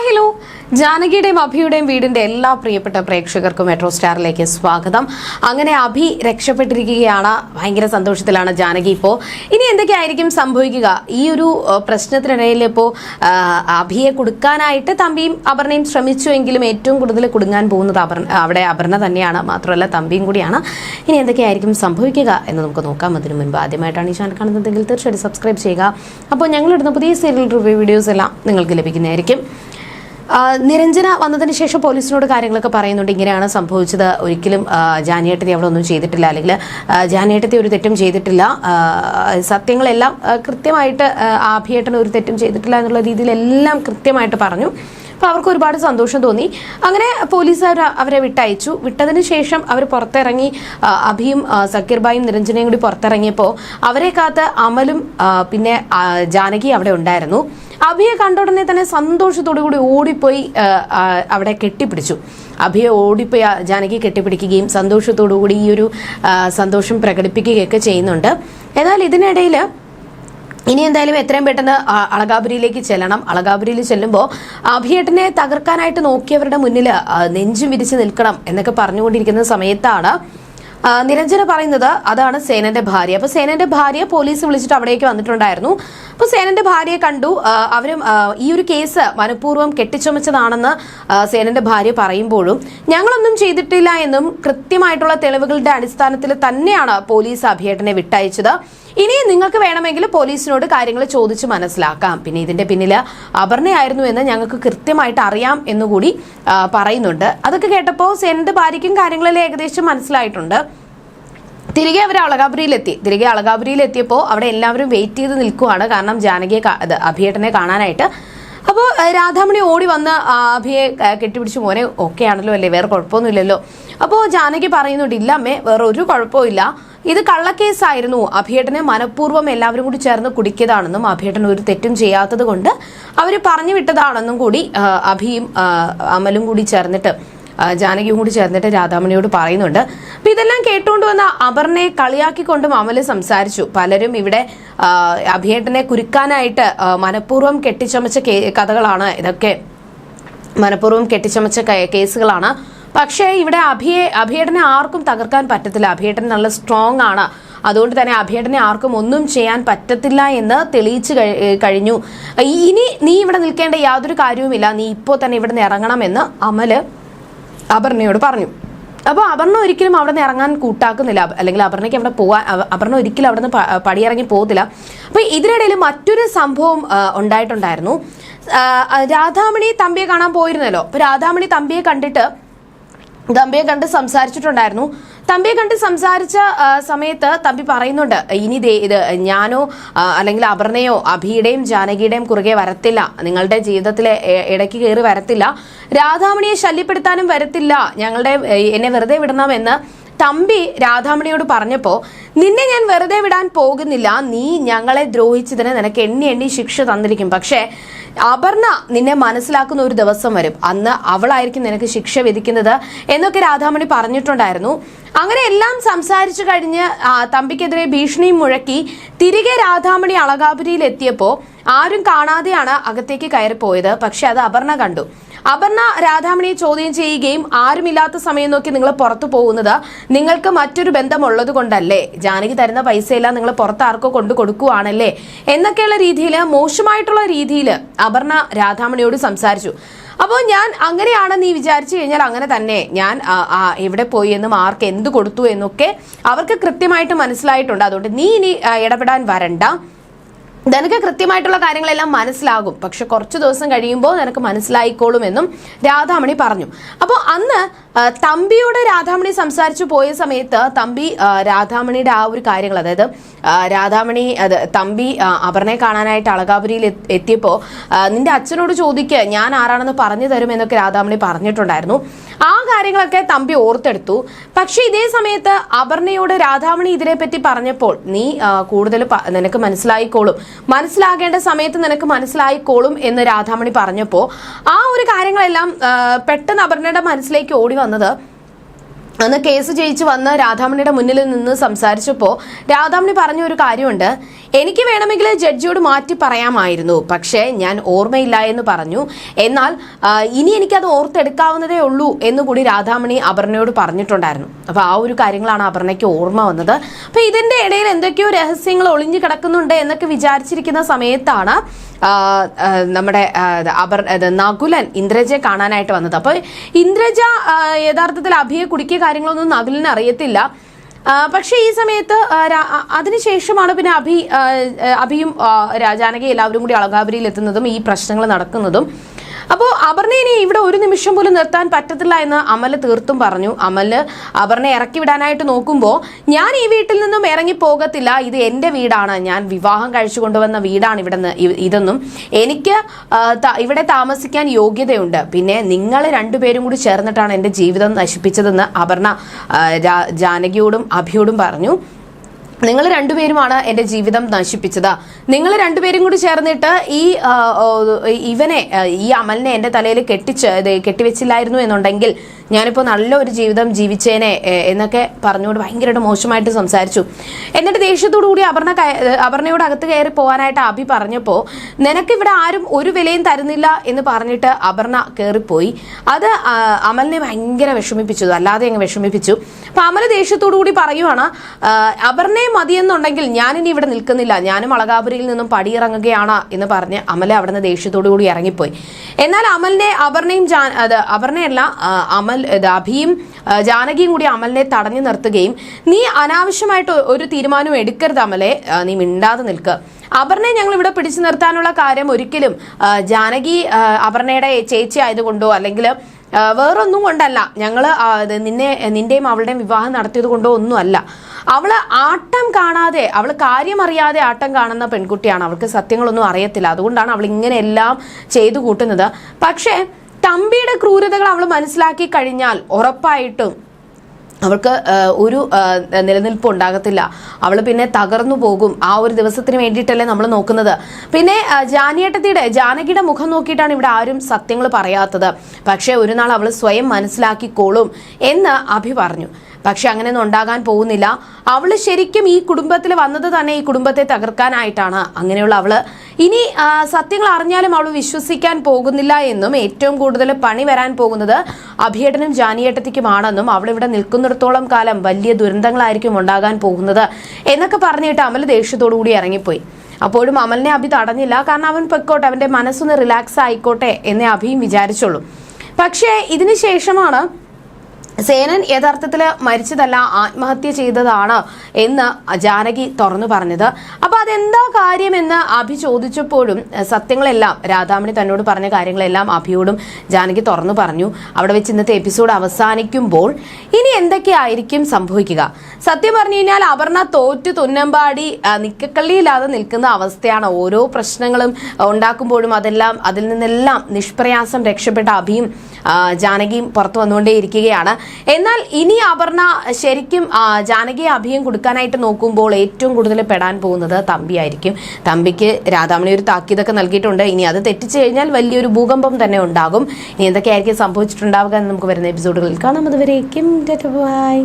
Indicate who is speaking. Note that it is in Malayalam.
Speaker 1: Hi hello. ജാനകിയുടെയും അഭിയുടെയും വീടിന്റെ എല്ലാ പ്രിയപ്പെട്ട പ്രേക്ഷകർക്കും മെട്രോ സ്റ്റാറിലേക്ക് സ്വാഗതം. അങ്ങനെ അഭി രക്ഷപ്പെട്ടിരിക്കുകയാണ്. ഭയങ്കര സന്തോഷത്തിലാണ് ജാനകി ഇപ്പോൾ ഇനി എന്തൊക്കെയായിരിക്കും സംഭവിക്കുക? ഈ ഒരു പ്രശ്നത്തിനിടയിൽ ഇപ്പോൾ അഭിയെ കൊടുക്കാനായിട്ട് തമ്പിയും അപർണയും ശ്രമിച്ചുവെങ്കിലും ഏറ്റവും കൂടുതൽ കുടുങ്ങാൻ പോകുന്നത് അപർണ അവിടെ അപർണ തന്നെയാണ്. മാത്രമല്ല തമ്പിയും കൂടിയാണ്. ഇനി എന്തൊക്കെയായിരിക്കും സംഭവിക്കുക എന്ന് നമുക്ക് നോക്കാം. അതിനു മുൻപ് ആദ്യമായിട്ടാണ് ഈ ചാനൽ കാണുന്നതെങ്കിൽ തീർച്ചയായിട്ടും സബ്സ്ക്രൈബ് ചെയ്യുക. അപ്പോൾ ഞങ്ങളിടുന്ന പുതിയ സീരിയൽ റിവ്യൂ വീഡിയോസ് എല്ലാം നിങ്ങൾക്ക് ലഭിക്കുന്നതായിരിക്കും. നിരഞ്ജന വന്നതിന് ശേഷം പോലീസിനോട് കാര്യങ്ങളൊക്കെ പറയുന്നുണ്ട്. ഇങ്ങനെയാണ് സംഭവിച്ചത്. ഒരിക്കലും ജാനിയേട്ടത്തി അവിടെ ഒന്നും ചെയ്തിട്ടില്ല. അല്ലെങ്കിൽ ജാനിയേട്ടത്തി ഒരു തെറ്റും ചെയ്തിട്ടില്ല. സത്യങ്ങളെല്ലാം കൃത്യമായിട്ട് ആഭിയേട്ടൻ ഒരു തെറ്റും ചെയ്തിട്ടില്ല എന്നുള്ള രീതിയിലെല്ലാം കൃത്യമായിട്ട് പറഞ്ഞു. അപ്പോൾ അവർക്ക് ഒരുപാട് സന്തോഷം തോന്നി. അങ്ങനെ പോലീസ് അവരെ വിട്ടയച്ചു. വിട്ടതിന് ശേഷം അവർ പുറത്തിറങ്ങി അഭിയും സക്കീർബായും നിരഞ്ജനയും കൂടി പുറത്തിറങ്ങിയപ്പോൾ അവരെ കാത്ത് അമലും പിന്നെ ജാനകി അവിടെ ഉണ്ടായിരുന്നു. അഭിയെ കണ്ട ഉടനെ തന്നെ സന്തോഷത്തോടു കൂടി ഓടിപ്പോയി അവിടെ കെട്ടിപ്പിടിച്ചു. അഭിയെ ഓടിപ്പോയി ജാനകി കെട്ടിപ്പിടിക്കുകയും സന്തോഷത്തോടു കൂടി ഈ ഒരു സന്തോഷം പ്രകടിപ്പിക്കുകയൊക്കെ ചെയ്യുന്നുണ്ട്. എന്നാൽ ഇതിനിടയിൽ ഇനി എന്തായാലും എത്രയും പെട്ടെന്ന് അളകാപുരിയിലേക്ക് ചെല്ലണം. അളകാപുരിയിൽ ചെല്ലുമ്പോൾ അഭിയേട്ടനെ തകർക്കാനായിട്ട് നോക്കിയവരുടെ മുന്നിൽ നെഞ്ചും വിരിച്ച് നിൽക്കണം എന്നൊക്കെ പറഞ്ഞുകൊണ്ടിരിക്കുന്ന സമയത്താണ് നിരഞ്ജന പറയുന്നത് അതാണ് സേനന്റെ ഭാര്യ. അപ്പൊ സേനന്റെ ഭാര്യ പോലീസ് വിളിച്ചിട്ട് അവിടേക്ക് വന്നിട്ടുണ്ടായിരുന്നു. അപ്പൊ സേനന്റെ ഭാര്യയെ കണ്ടു. അവരും ഈ ഒരു കേസ് മനഃപൂർവം കെട്ടിച്ചുമച്ചതാണെന്ന് സേനന്റെ ഭാര്യ പറയുമ്പോഴും ഞങ്ങളൊന്നും ചെയ്തിട്ടില്ല എന്നും കൃത്യമായിട്ടുള്ള തെളിവുകളുടെ അടിസ്ഥാനത്തിൽ തന്നെയാണ് പോലീസ് അഭിയേട്ടനെ വിട്ടയച്ചത്. ഇനി നിങ്ങൾക്ക് വേണമെങ്കിൽ പോലീസിനോട് കാര്യങ്ങൾ ചോദിച്ച് മനസ്സിലാക്കാം. പിന്നെ ഇതിന്റെ പിന്നിൽ അപർണയായിരുന്നു എന്ന് ഞങ്ങൾക്ക് കൃത്യമായിട്ട് അറിയാം എന്നുകൂടി പറയുന്നുണ്ട്. അതൊക്കെ കേട്ടപ്പോൾ സെന്റ് ഭാര്യയ്ക്കും കാര്യങ്ങളിൽ ഏകദേശം മനസ്സിലായിട്ടുണ്ട്. തിരികെ അവർ അളകാപുരിയിലെത്തി. തിരികെ അളകാപുരിയിലെത്തിയപ്പോൾ അവിടെ എല്ലാവരും വെയിറ്റ് ചെയ്ത് നിൽക്കുവാണ്. കാരണം ജാനകിയെ അഭിയേട്ടനെ കാണാനായിട്ട്. അപ്പോൾ രാധാമണി ഓടി വന്ന് അഭിയെ കെട്ടിപ്പിടിച്ച്. മോനെ ഓക്കെ ആണല്ലോ അല്ലേ? വേറെ കുഴപ്പമൊന്നുമില്ലല്ലോ. അപ്പോൾ ജാനകി പറയുന്നുണ്ട് ഇല്ല അമ്മേ വേറെ ഒരു കുഴപ്പമില്ല ഇത് കള്ളക്കേസായിരുന്നു. അഭിയേട്ടനെ മനഃപൂർവം എല്ലാവരും കൂടി ചേർന്ന് കുടിക്കിയതാണെന്നും അഭിയേട്ടൻ ഒരു തെറ്റും ചെയ്യാത്തത് കൊണ്ട് അവർ പറഞ്ഞു വിട്ടതാണെന്നും കൂടി അഭിയും അമലും കൂടി ചേർന്നിട്ട് ജാനകിയും കൂടി ചേർന്നിട്ട് രാധാമണിയോട് പറയുന്നുണ്ട്. അപ്പൊ ഇതെല്ലാം കേട്ടുകൊണ്ട് വന്ന അപർണയെ കളിയാക്കിക്കൊണ്ടും അമൽ സംസാരിച്ചു. പലരും ഇവിടെ അഭിയേട്ടനെ കുരുക്കാനായിട്ട് മനഃപൂർവം കെട്ടിച്ചമച്ച കഥകളാണ് ഇതൊക്കെ. മനഃപൂർവം കെട്ടിച്ചമച്ച കേസുകളാണ് പക്ഷേ ഇവിടെ അഭിയെ അഭിയേട്ടനെ ആർക്കും തകർക്കാൻ പറ്റത്തില്ല. അഭിയേട്ടൻ നല്ല സ്ട്രോങ് ആണ്. അതുകൊണ്ട് തന്നെ അഭിയേട്ടനെ ആർക്കും ഒന്നും ചെയ്യാൻ പറ്റത്തില്ല എന്ന് തെളിയിച്ചു കഴിഞ്ഞു. ഇനി നീ ഇവിടെ നിൽക്കേണ്ട യാതൊരു കാര്യവുമില്ല. നീ ഇപ്പോൾ തന്നെ ഇവിടെ നിന്ന് ഇറങ്ങണമെന്ന് അമൽ അപർണയോട് പറഞ്ഞു. അപ്പോൾ അപർണ ഒരിക്കലും അവിടെ നിന്ന് ഇറങ്ങാൻ കൂട്ടാക്കുന്നില്ല. അല്ലെങ്കിൽ അപർണയ്ക്ക് അവിടെ പോകാൻ അപർണ ഒരിക്കലും അവിടെ നിന്ന് പടിയിറങ്ങി പോകത്തില്ല. അപ്പോൾ ഇതിനിടയിൽ മറ്റൊരു സംഭവം ഉണ്ടായിട്ടുണ്ടായിരുന്നു. രാധാമണി തമ്പിയെ കാണാൻ പോയിരുന്നല്ലോ. അപ്പോൾ രാധാമണി തമ്പിയെ കണ്ടിട്ട് തമ്പിയെ കണ്ട് സംസാരിച്ചിട്ടുണ്ടായിരുന്നു. തമ്പിയെ കണ്ട് സംസാരിച്ച സമയത്ത് തമ്പി പറയുന്നുണ്ട് ഇനി ദേ ഇത് ഞാനോ അല്ലെങ്കിൽ അപർണയോ അഭിയുടെയും ജാനകിയുടെയും കുറുകെ വരത്തില്ല. നിങ്ങളുടെ ജീവിതത്തിലെ ഇടയ്ക്ക് കയറി വരത്തില്ല. രാധാമണിയെ ശല്യപ്പെടുത്താനും വരത്തില്ല. ഞങ്ങളുടെ എന്നെ വെറുതെ വിടണമെന്ന് തമ്പി രാധാമണിയോട് പറഞ്ഞപ്പോ നിന്നെ ഞാൻ വെറുതെ വിടാൻ പോകുന്നില്ല. നീ ഞങ്ങളെ ദ്രോഹിച്ചതിന് നിനക്ക് എണ്ണി എണ്ണി ശിക്ഷ തന്നിരിക്കും. പക്ഷേ അപർണ നിന്നെ മനസ്സിലാക്കുന്ന ഒരു ദിവസം വരും. അന്ന് അവളായിരിക്കും നിനക്ക് ശിക്ഷ വിധിക്കുന്നത് എന്നൊക്കെ രാധാമണി പറഞ്ഞിട്ടുണ്ടായിരുന്നു. അങ്ങനെ എല്ലാം സംസാരിച്ചു കഴിഞ്ഞ് തമ്പിക്കെതിരെ ഭീഷണിയും മുഴക്കി തിരികെ രാധാമണി അളകാപുരിയിൽ എത്തിയപ്പോൾ ആരും കാണാതെയാണ് അകത്തേക്ക് കയറിപ്പോയത്. പക്ഷെ അത് അപർണ കണ്ടു. അപർണ രാധാമണിയെ ചോദ്യം ചെയ്യുകയും ആരുമില്ലാത്ത സമയം നോക്കി നിങ്ങൾ പുറത്തു പോകുന്നത് നിങ്ങൾക്ക് മറ്റൊരു ബന്ധമുള്ളത് കൊണ്ടല്ലേ? ജാനകി തരുന്ന പൈസയെല്ലാം നിങ്ങൾ പുറത്ത് ആർക്കോ കൊണ്ടു കൊടുക്കുവാണല്ലേ? എന്നൊക്കെയുള്ള രീതിയിൽ മോശമായിട്ടുള്ള രീതിയിൽ അപർണ രാധാമണിയോട് സംസാരിച്ചു. അപ്പോൾ ഞാൻ അങ്ങനെയാണ് നീ വിചാരിച്ചു കഴിഞ്ഞാൽ അങ്ങനെ തന്നെ. ഞാൻ എവിടെ പോയി എന്നും ആർക്ക് എന്ത് കൊടുത്തു എന്നൊക്കെ അവർക്ക് കൃത്യമായിട്ട് മനസ്സിലായിട്ടുണ്ട്. അതുകൊണ്ട് നീ ഇനി ഇടപെടാൻ വരണ്ട. നിനക്ക് കൃത്യമായിട്ടുള്ള കാര്യങ്ങളെല്ലാം മനസ്സിലാകും. പക്ഷെ കുറച്ച് ദിവസം കഴിയുമ്പോൾ നിനക്ക് മനസ്സിലായിക്കോളും എന്നും രാധാമണി പറഞ്ഞു. അപ്പോൾ അന്ന് തമ്പിയോട് രാധാമണി സംസാരിച്ചു പോയ സമയത്ത് തമ്പി രാധാമണിയുടെ ആ ഒരു കാര്യങ്ങൾ അതായത് രാധാമണി അത് തമ്പി അപർണയെ കാണാനായിട്ട് അളകാപുരിയിൽ എത്തിയപ്പോൾ നിന്റെ അച്ഛനോട് ചോദിക്കുക ഞാൻ ആരാണെന്ന് പറഞ്ഞു തരും എന്നൊക്കെ രാധാമണി പറഞ്ഞിട്ടുണ്ടായിരുന്നു. ആ കാര്യങ്ങളൊക്കെ തമ്പി ഓർത്തെടുത്തു. പക്ഷേ ഇതേ സമയത്ത് അപർണയോട് രാധാമണി ഇതിനെപ്പറ്റി പറഞ്ഞപ്പോൾ നീ കൂടുതൽ നിനക്ക് മനസ്സിലായിക്കോളും. മനസ്സിലാകേണ്ട സമയത്ത് നിനക്ക് മനസ്സിലായിക്കോളും എന്ന് രാധാമണി പറഞ്ഞപ്പോൾ ആ ഒരു കാര്യങ്ങളെല്ലാം പെട്ടെന്ന് അപർണയുടെ മനസ്സിലേക്ക് ഓടി വന്നത്. അന്ന് കേസ് ജയിച്ച് വന്ന് രാധാമണിയുടെ മുന്നിൽ നിന്ന് സംസാരിച്ചപ്പോൾ രാധാമണി പറഞ്ഞ ഒരു കാര്യമുണ്ട്. എനിക്ക് വേണമെങ്കിൽ ജഡ്ജിയോട് മാറ്റി പറയാമായിരുന്നു. പക്ഷേ ഞാൻ ഓർമ്മയില്ല എന്ന് പറഞ്ഞു. എന്നാൽ ഇനി എനിക്കത് ഓർത്തെടുക്കാവുന്നതേ ഉള്ളൂ എന്ന് കൂടി രാധാമണി അപർണയോട് പറഞ്ഞിട്ടുണ്ടായിരുന്നു. അപ്പോൾ ആ ഒരു കാര്യങ്ങളാണ് അപർണയ്ക്ക് ഓർമ്മ വന്നത്. അപ്പോൾ ഇതിന്റെ ഇടയിൽ എന്തൊക്കെയോ രഹസ്യങ്ങൾ ഒളിഞ്ഞു കിടക്കുന്നുണ്ട് എന്നൊക്കെ വിചാരിച്ചിരിക്കുന്ന സമയത്താണ് നമ്മുടെ അപർ നകുലൻ ഇന്ദ്രജയെ കാണാനായിട്ട് വന്നത്. അപ്പോൾ ഇന്ദ്രജ യഥാർത്ഥത്തിൽ അഭിയെ കുടുക്കിയ കാര്യങ്ങളൊന്നും നകുലിന് അറിയത്തില്ല. പക്ഷേ ഈ സമയത്ത് അതിനുശേഷമാണ് പിന്നെ അഭി അഭിയും ജാനകി എല്ലാവരും കൂടി അളകാപുരിയിൽ എത്തുന്നതും ഈ പ്രശ്നങ്ങൾ നടക്കുന്നതും. അപ്പോൾ അപർണയെ ഇവിടെ ഒരു നിമിഷം പോലും നിർത്താൻ പറ്റത്തില്ല എന്ന് അമൽ തീർത്തും പറഞ്ഞു. അമൽ അപർണയെ ഇറക്കി വിടാനായിട്ട് നോക്കുമ്പോൾ ഞാൻ ഈ വീട്ടിൽ നിന്നും ഇറങ്ങി പോകത്തില്ല. ഇത് എന്റെ വീടാണ്. ഞാൻ വിവാഹം കഴിച്ചു കൊണ്ടുവന്ന വീടാണ് ഇവിടെ ഇതെന്നും എനിക്ക് ഇവിടെ താമസിക്കാൻ യോഗ്യതയുണ്ട്. പിന്നെ നിങ്ങൾ രണ്ടുപേരും കൂടി ചേർന്നിട്ടാണ് എന്റെ ജീവിതം നശിപ്പിച്ചതെന്ന് അപർണ ജാനകിയോടും അഭിയോടും പറഞ്ഞു. നിങ്ങൾ രണ്ടുപേരുമാണ് എന്റെ ജീവിതം നശിപ്പിച്ചത്. നിങ്ങൾ രണ്ടുപേരും കൂടി ചേർന്നിട്ട് ഈ ഇവനെ ഈ അമലിനെ എന്റെ തലയിൽ കെട്ടിച്ച് കെട്ടിവെച്ചില്ലായിരുന്നു എന്നുണ്ടെങ്കിൽ ഞാനിപ്പോൾ നല്ലൊരു ജീവിതം ജീവിച്ചേനെ എന്നൊക്കെ പറഞ്ഞുകൊണ്ട് ഭയങ്കരമായിട്ട് മോശമായിട്ട് സംസാരിച്ചു. എന്നിട്ട് ദേഷ്യത്തോടു കൂടി അപർണ അപർണയോട് അകത്ത് കയറി പോകാനായിട്ട് അഭി പറഞ്ഞപ്പോൾ നിനക്കിവിടെ ആരും ഒരു വിലയും തരുന്നില്ല എന്ന് പറഞ്ഞിട്ട് അപർണ കയറിപ്പോയി അത് അമലിനെ ഭയങ്കര വിഷമിപ്പിച്ചു അല്ലാതെ അങ്ങ് വിഷമിപ്പിച്ചു. അപ്പം അമൽ ദേഷ്യത്തോടു കൂടി പറയുവാണ് അപർണയെ മതിയെന്നുണ്ടെങ്കിൽ ഞാനിനി ഇവിടെ നിൽക്കുന്നില്ല. ഞാനും അളകാപുരിയിൽ നിന്നും പടിയിറങ്ങുകയാണ് എന്ന് പറഞ്ഞ് അമല അവിടെ നിന്ന് ദേഷ്യത്തോടു കൂടി ഇറങ്ങിപ്പോയി. എന്നാൽ അമലിനെ അപർണയും അത് അപർണയല്ല ആ, അമൽ ജാനകിയും കൂടി അമലിനെ തടഞ്ഞു നിർത്തുകയും നീ അനാവശ്യമായിട്ട് ഒരു തീരുമാനവും എടുക്കരുത് അമലെ നീ മിണ്ടാതെ നിൽക്കുക അപർണയെ ഞങ്ങൾ ഇവിടെ പിടിച്ചു നിർത്താനുള്ള കാര്യം ഒരിക്കലും ജാനകി അപർണയുടെ ചേച്ചി ആയതുകൊണ്ടോ അല്ലെങ്കിൽ വേറൊന്നും കൊണ്ടല്ല. ഞങ്ങൾ നിന്നെ നിന്റെയും അവളുടെയും വിവാഹം നടത്തിയത് കൊണ്ടോ ഒന്നുമല്ല. അവൾ ആട്ടം കാണാതെ അവൾ കാര്യമറിയാതെ ആട്ടം കാണുന്ന പെൺകുട്ടിയാണ്. അവൾക്ക് സത്യങ്ങളൊന്നും അറിയത്തില്ല. അതുകൊണ്ടാണ് അവൾ ഇങ്ങനെയെല്ലാം ചെയ്തു കൂട്ടുന്നത്. പക്ഷേ തമ്പിയുടെ ക്രൂരതകൾ അവൾ മനസ്സിലാക്കി കഴിഞ്ഞാൽ ഉറപ്പായിട്ടും അവൾക്ക് ഒരു നിലനിൽപ്പ് ഉണ്ടാകത്തില്ല. അവൾ പിന്നെ തകർന്നു പോകും. ആ ഒരു ദിവസത്തിന് വേണ്ടിയിട്ടല്ലേ നമ്മൾ നോക്കുന്നത്. പിന്നെ ജാനിയേട്ടത്തിയുടെ ജാനകിയുടെ മുഖം നോക്കിയിട്ടാണ് ഇവിടെ ആരും സത്യങ്ങൾ പറയാത്തത്. പക്ഷേ ഒരു നാൾ അവൾ സ്വയം മനസ്സിലാക്കിക്കോളും എന്ന് അഭി പറഞ്ഞു. പക്ഷെ അങ്ങനെയൊന്നും ഉണ്ടാകാൻ പോകുന്നില്ല. അവൾ ശരിക്കും ഈ കുടുംബത്തിൽ വന്നത് തന്നെ ഈ കുടുംബത്തെ തകർക്കാനായിട്ടാണ്. അങ്ങനെയുള്ള അവൾ. ഇനി സത്യങ്ങൾ അറിഞ്ഞാലും അവൾ വിശ്വസിക്കാൻ പോകുന്നില്ല എന്നും ഏറ്റവും കൂടുതൽ പണി വരാൻ പോകുന്നത് അഭിയേട്ടനും ജാനിയേട്ടത്തിക്കുമാണെന്നും അവളിവിടെ നിൽക്കുന്നിടത്തോളം കാലം വലിയ ദുരന്തങ്ങളായിരിക്കും ഉണ്ടാകാൻ പോകുന്നത് എന്നൊക്കെ പറഞ്ഞിട്ട് അമൽ ദേഷ്യത്തോടു കൂടി ഇറങ്ങിപ്പോയി. അപ്പോഴും അമലിനെ അഭി തടഞ്ഞില്ല. കാരണം അവൻ പൊയ്ക്കോട്ടെ അവന്റെ മനസ്സൊന്ന് റിലാക്സ് ആയിക്കോട്ടെ എന്നേ അഭിയും വിചാരിച്ചുള്ളൂ. പക്ഷേ ഇതിനുശേഷമാണ് ശേഷമാണ് സേനൻ യഥാർത്ഥത്തിൽ മരിച്ചതല്ല ആത്മഹത്യ ചെയ്തതാണ് എന്ന് ജാനകി തുറന്നു പറഞ്ഞത്. അപ്പൊ അതെന്താ കാര്യമെന്ന് അഭി ചോദിച്ചപ്പോഴും സത്യങ്ങളെല്ലാം രാധാമണി തന്നോട് പറഞ്ഞ കാര്യങ്ങളെല്ലാം അഭിയോടും ജാനകി തുറന്നു പറഞ്ഞു. അവിടെ വെച്ച് ഇന്നത്തെ എപ്പിസോഡ് അവസാനിക്കുമ്പോൾ ഇനി എന്തൊക്കെയായിരിക്കും സംഭവിക്കുക? സത്യം പറഞ്ഞു കഴിഞ്ഞാൽ അപർണ തോറ്റു തുന്നമ്പാടി നിക്കക്കള്ളിയില്ലാതെ നിൽക്കുന്ന അവസ്ഥയാണ് ഓരോ പ്രശ്നങ്ങളും ഉണ്ടാക്കുമ്പോഴും അതെല്ലാം അതിൽ നിന്നെല്ലാം നിഷ്പ്രയാസം രക്ഷപ്പെട്ട അഭിയും ജാനകിയും പുറത്തു വന്നുകൊണ്ടേയിരിക്കുകയാണ്. എന്നാൽ ഇനി അപർണ ശരിക്കും ജാനകിയെ അഭിയം കൊടുക്കാനായിട്ട് നോക്കുമ്പോൾ ഏറ്റവും കൂടുതൽ പെടാൻ പോകുന്നത് തമ്പിയായിരിക്കും. തമ്പിക്ക് രാധാമണി ഒരു താക്കീതൊക്കെ നൽകിയിട്ടുണ്ട്. ഇനി അത് തെറ്റിച്ചു കഴിഞ്ഞാൽ വലിയൊരു ഭൂകമ്പം തന്നെ ഉണ്ടാകും. ഇനി എന്തൊക്കെയായിരിക്കും സംഭവിച്ചിട്ടുണ്ടാവുക എന്ന് നമുക്ക് വരുന്ന എപ്പിസോഡുകളിൽ കാണാം. അതുവരേക്കും ബൈ.